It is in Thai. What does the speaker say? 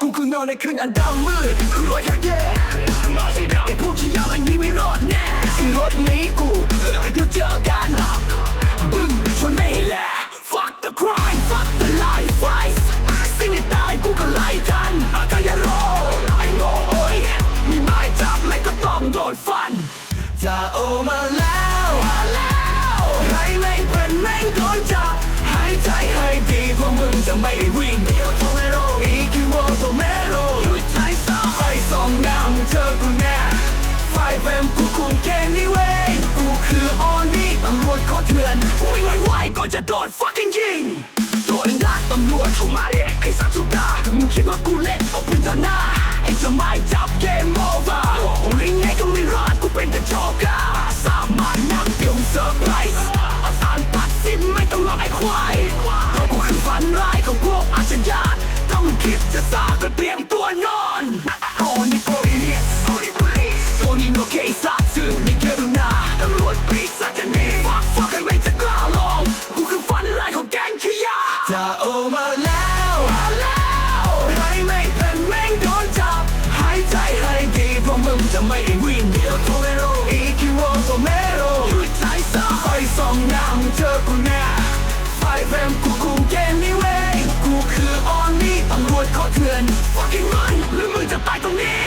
กูคือนอนในคืนอันดำมืดคือรอยแค่แย่มาสิดไอ้พวกที่ยาวอันนี้ไม่รอดแน่รถนี้กูเดี๋ยวเจอกันบึ้งชนไม่แหละ fuck the crime fuck the life vice สิ่งที่ตายกูก็ไล่ทันอากาศยาโรไอ้โง่เอ้ยมีไม้จับไม่ก็ต้องโดนฟันจะโอมาแล้วมาแล้วใครไม่เป็นแม่งโดนจับหายใจให้ดีพราะมึงจะไม่ได้วิ่ อเถื่นวิ่งไวๆก่อนจะโดน fucking ยิงโดนลากตำรวจเข้ามาเลยไอ้สัตว์สุดาถ้ามึงคิดว่ากูเล่นเอาปืนต่อหน้าไอ้จะไม่จับเกมโอเวอร์ลิงไงก็ไม่รอดกูเป็นแต่โจกเกอร์สามารถนั่งเดียวเซอร์ไพรส์เอาสารตัดสินไม่ต้องรอไอ้ควายเพราะกูคือฝันร้ายของพวกอาชญาต้องคิดจะสาก็เตรียมตัวนอนโอ้นี่โปรดิเนียส จะโอมาแล้วมาแล้วใครไม่เป็นแม่งโดนจับหายใจให้ดีเพราะมึงจะไม่วิ่งเดียวโทเมโรอีคิวโตเมโรหยุดใจซะไฟส่องหน้ามึงเจอกูแน่ไฟแฟมกูคุมเกมนี้เว้ยกูคือออนนี่ตำรวจขอเถื่อน fucking run หรือมึงจะตายตรงนี้